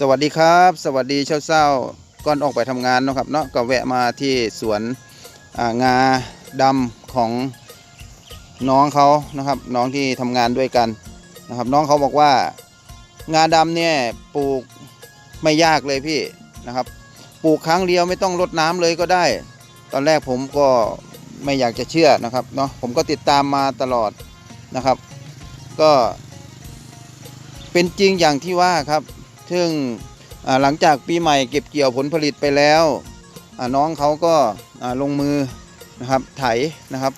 สวัสดีครับ สวัสดีเช้าเช้าๆก่อนออกไปทำงานนะครับเนาะก็แวะมาที่สวนอางาดำของน้องเขานะครับ น้องที่ทำงานด้วยกันนะครับ น้องเขาบอกว่างาดำเนี่ยปลูกไม่ยากเลยพี่นะครับ ปลูกครั้งเดียวไม่ต้องรดน้ำเลยก็ได้ ตอนแรกผมก็ไม่อยากจะเชื่อนะครับเนาะผมก็ติดตามมาตลอดนะครับ ก็เป็นจริงอย่างที่ว่าครับ ซึ่งหลังจากปีใหม่เก็บเกี่ยวผลผลิตไปแล้วน้องเขาก็ลงมือนะครับไถนะครับ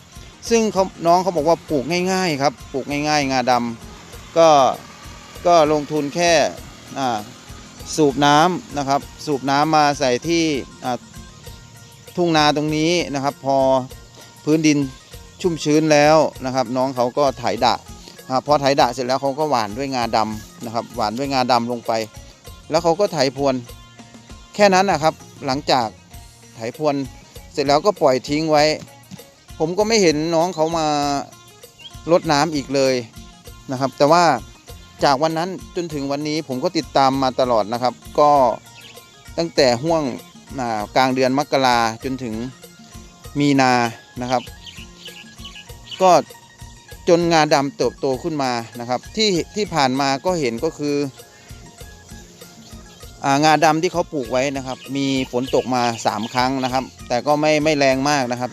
ซึ่งน้องเขาบอกว่าปลูกง่ายๆครับปลูกง่ายๆ งาดำก็ก็ลงทุนแค่สูบน้ำนะครับ สูบน้ำมาใส่ที่ทุ่งนาตรงนี้นะครับ พอพื้นดินชุ่มชื้นแล้วนะครับ น้องเขาก็ไถดะ พอไถดะเสร็จแล้วเขาก็หวานด้วยงาดำนะครับ หวานด้วยงาดำลงไป แล้วเขาก็ไถพรวน แค่นั้นนะครับ หลังจากไถพรวน เสร็จแล้วก็ปล่อยทิ้งไว้ ผมก็ไม่เห็นน้องเขามารดน้ำอีกเลยนะครับ แต่ว่าจากวันนั้นจนถึงวันนี้ผมก็ติดตามมาตลอดนะครับ ก็ตั้งแต่ห่วงกลางเดือนมกราจนถึงมีนานะครับ ก็ จนงาดำเติบโตขึ้นมานะครับที่ที่ผ่านมาก็เห็นก็คืออางาดำที่เขาปลูกไว้นะครับ มีฝนตกมา 3 ครั้งนะครับ แต่ก็ไม่ไม่แรงมากนะครับ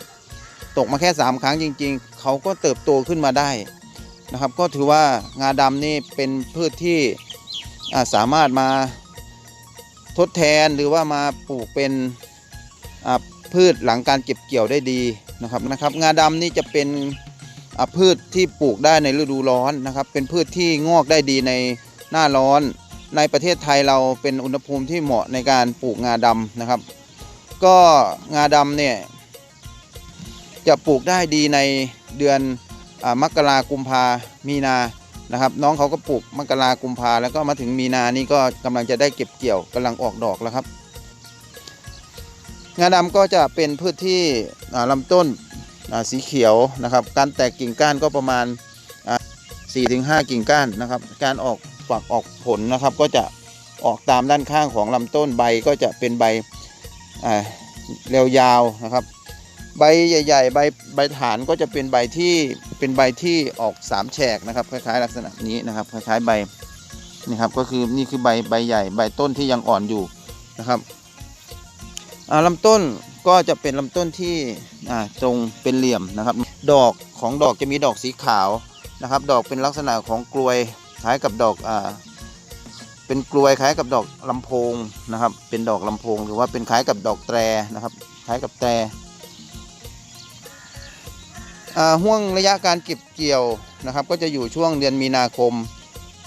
ตกมาแค่ 3 ครั้งจริง ๆ เขาก็เติบโตขึ้นมาได้นะครับ ก็ถือว่างาดำนี่เป็นพืชที่อาสามารถมาทดแทนหรือว่ามาปลูกเป็นอาพืชหลังการเก็บเกี่ยวได้ดีนะครับนะครับ งาดำนี่จะเป็น พืชที่ปลูกได้ในฤดูร้อนนะครับ เป็นพืชที่งอกได้ดีในหน้าร้อน ในประเทศไทยเราเป็นอุณหภูมิที่เหมาะในการปลูกงาดำนะครับ ก็งาดำเนี่ยจะปลูกได้ดีในเดือนอมกรากุมภามีนานะครับ น้องเขาก็ปลูกมกรากุมภาแล้วก็มาถึงมีนานี่ก็กำลังจะได้เก็บเกี่ยวกำลังออกดอกแล้วครับ งาดำก็จะเป็นพืชที่อ่าลำต้น สีเขียวนะครับ การแตกกิ่งก้านก็ประมาณ 4-5 กิ่งก้านนะครับ การออกฝักออกผลนะครับ ก็จะออกตามด้านข้างของลำต้นใบก็จะเป็นใบเรียวยาวนะครับ ใบใหญ่ ๆ ใบใบฐานก็จะเป็นใบที่เป็นใบที่ออกสามแฉกนะครับคล้ายๆ ลักษณะนี้นะครับคล้ายๆใบนี่ครับก็คือนี่คือใบใบใหญ่ ใบต้นที่ยังอ่อนอยู่นะครับลำต้น ก็จะเป็นลำต้นที่ตรงเป็นเหลี่ยมนะครับ ดอกของดอกจะมีดอกสีขาวนะครับ ดอกเป็นลักษณะของกลวยคล้ายกับดอกอเป็นกลวยคล้ายกับดอกลำโพงนะครับ เป็นดอกลำโพงหรือว่าเป็นคล้ายกับดอกแตรนะครับ คล้ายกับแตรห่วงระยะการเก็บเกี่ยวนะครับ ก็จะอยู่ช่วงเดือนมีนาคม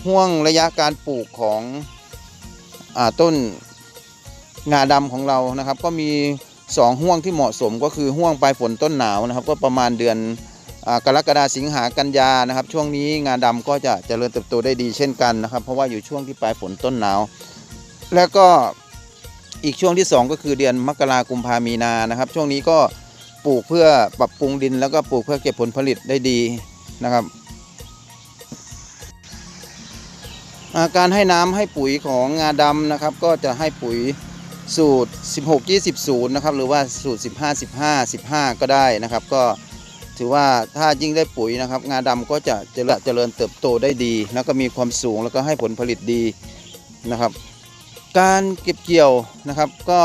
ห่วงระยะการปลูกของอต้นงาดำของเรานะครับ ก็มี สองห่วงที่เหมาะสมก็คือห่วงปลายฝนต้นหนาวนะครับ ก็ประมาณเดือนอกรกฎาสิงหากันยานะครับ ช่วงนี้งาดำก็จะเจริญเติบโตได้ดีเช่นกันนะครับ เพราะว่าอยู่ช่วงที่ปลายฝนต้นหนาว แล้วก็อีกช่วงที่ 2 ก็คือเดือนมกรากุมภามีนานะครับ ช่วงนี้ก็ปลูกเพื่อปรับปรุงดิน แล้วก็ปลูกเพื่อเก็บผลผลิตได้ดีนะครับาการให้น้ำให้ปุ๋ยของงาดำนะครับ ก็จะให้ปุ๋ย สูตร 16 20 0นะครับหรือว่าสูตร 15 15 15 ก็ได้นะครับ ก็ถือว่าถ้ายิ่งได้ปุ๋ยนะครับ งาดำก็จะเจริญเจริญเติบโตได้ดี แล้วก็มีความสูงแล้วก็ให้ผลผลิตดีนะครับ การเก็บเกี่ยวนะครับ ก็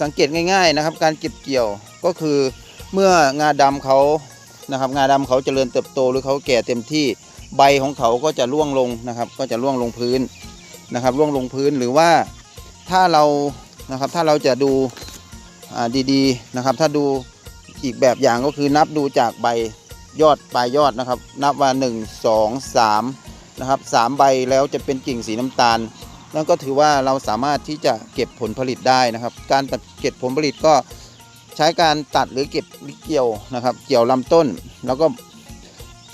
สังเกตง่าย ๆนะครับ การเก็บเกี่ยวก็คือเมื่องาดำเขานะครับ งาดำเขาเจริญเติบโตหรือเขาแก่เต็มที่ใบของเขาก็จะร่วงลงนะครับ ก็จะร่วงลงพื้นนะครับ ร่วงลงพื้นหรือว่าถ้าเรา นะครับ ถ้าเราจะดูดีๆนะครับ ถ้าดูอีกแบบอย่างก็คือนับดูจากใบยอดปลายยอดนะครับ นับว่า 1 2 3นะครับ3ใบแล้วจะเป็นกิ่งสีน้ำตาลนั่นก็ถือว่าเราสามารถที่จะเก็บผลผลิตได้นะครับ การตัดเก็บผลผลิตก็ใช้การตัดหรือเก็บเกี่ยวนะครับ เกี่ยวลำต้น แล้วก็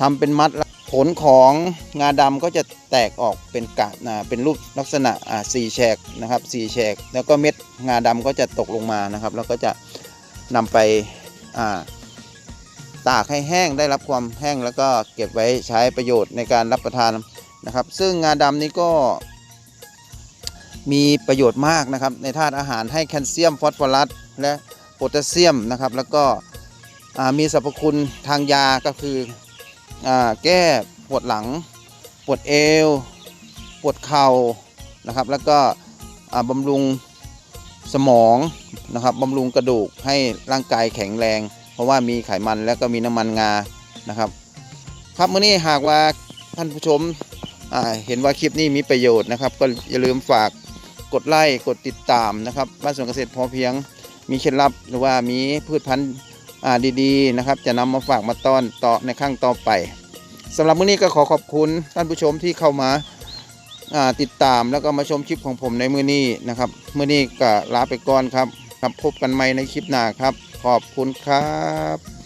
ทำเป็นมัด ผลของงาดำก็จะแตกออกเป็นกะนะเป็นรูปลักษณะสี่แฉกนะครับสี่แฉก แล้วก็เม็ดงาดำก็จะตกลงมานะครับ แล้วก็จะนำไปาตากให้แห้งได้รับความแห้งแล้วก็เก็บไว้ใช้ประโยชน์ในการรับประทานนะครับ ซึ่งงาดำนี้ก็มีประโยชน์มากนะครับ ในธาตุอาหารให้แคลเซียมฟอสฟอรัสและโพแทสเซียมนะครับ แล้วก็มีสรรพคุณทางยาก็คือ แก้ปวดหลัง ปวดเอว ปวดเข่านะครับ แล้วก็บำรุงสมองนะครับบำรุงกระดูกให้ร่างกายแข็งแรง เพราะว่ามีไขมันแล้วก็มีน้ำมันงานะครับ ครับเมื่อนี้หากว่าท่านผู้ชมเห็นว่าคลิปนี้มีประโยชน์นะครับ ก็อย่าลืมฝากกดไลค์กดติดตามนะครับบ้านสวนเกษตรพอเพียง มีเคล็ดลับหรือว่ามีพืชพันธุ์ ดีๆนะครับ จะนำมาฝากมาต้อนต่อในข้างต่อไปสำหรับมื้อนี้ก็ขอขอบคุณท่านผู้ชมที่เข้ามาาติดตามแล้วก็มาชมคลิปของผมในมื้อนี้นะครับมื้อนี้ก็ลาไปก่อนครับครับพบกันใหม่ในคลิปหน้าครับ ขอบคุณครับ